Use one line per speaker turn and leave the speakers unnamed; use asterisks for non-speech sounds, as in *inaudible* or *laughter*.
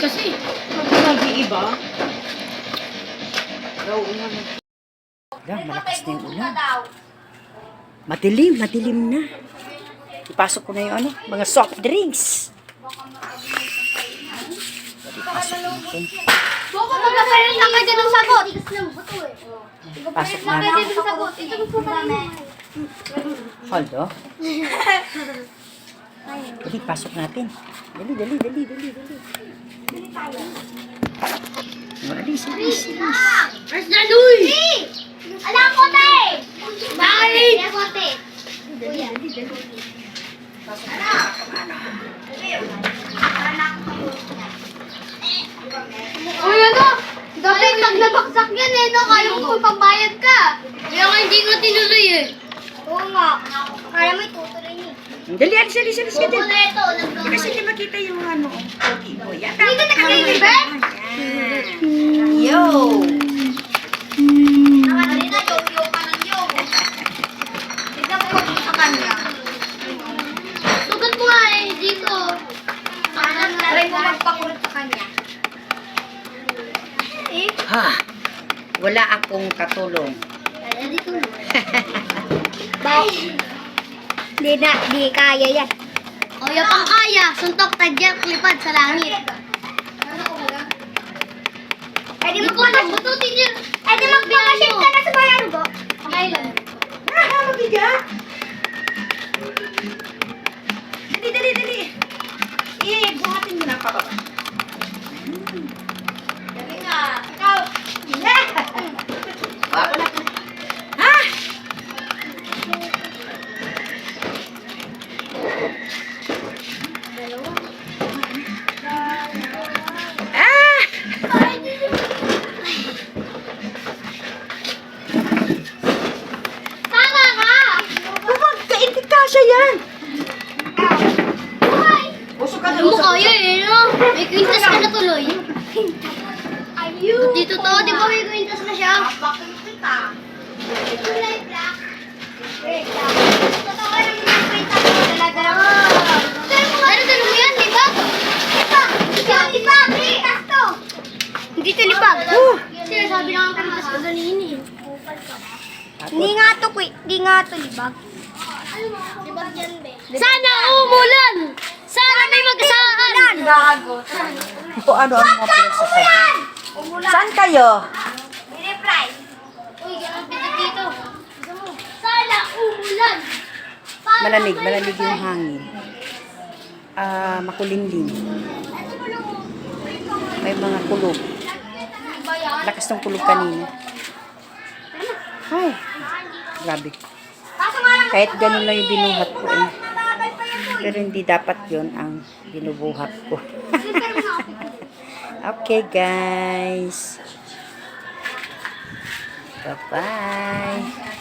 kasi. Pag nag-iiba. Daw, ulan. Daw, malakas na yung ulan. Matilim, matilim na. Ipasok ko na yung ano, mga soft drinks. Ipasok natin.
Boko, magpapalit lang kayo ng sagot.
Ipasok na
lang. Ito po
pa rin. Hold *laughs* Dali, pasok natin. Dali, dali, dali, dali, dali. Alis, alis, alis.
The Louis? Alam ko, te! Bakit? Alam ko, te. Kuya. Uy, ano? Dapat pag nabaksak yan eh, no? Kaya mo kung pambayad ka. Kaya nga hindi ko tinuloy eh. Oo nga. Kaya mo itutuloy niya.
Dali, alis, alis, alis din.
ito.
Kasi hindi makita yung ano, pogi mo. Yan.
Hindi?
Yo!
Nakalina, yo-yo ka ng yo. Tignan mo kung sa kanya. Sugat mo nga eh, dito. Try mo magpakulot sa kanya. Eh?
Ha! Wala akong katulong.
Kaya dito. Bye. Di na, di kaya yan. Kaya pang kaya. Suntok, tagyak, lipad sa langit. Pwede mo pa bututin yun. Pwede magpapaship May kwintas ka na tuloy. Ayun. Dito to, di ba may kwintas na siya? Bakit kita? Kulay black. Wait lang. Totoo lang yung kwintas ko talaga. Pero dalo mo yan, libag. Libag. Libag. Kwintas to. Hindi to libag. Sir, sabi lang ang kwintas ko ganun eh. Hindi nga to, hindi nga to libag. Libag yan, be. Sana umulan! Gago.
Kung ano ang mga pinagsasabi. Saan kayo?
I-reply. Uy, ganun pinag dito. Sana umulan!
Malamig, malamig yung hangin. Ah, makulimlim. May mga kulog. Lakas ng kulog kanina. Ay, grabe. Kahit ganun lang yung binuhat ko eh. Pero hindi dapat yon ang binubuhat ko. *laughs* Okay guys. Bye-bye.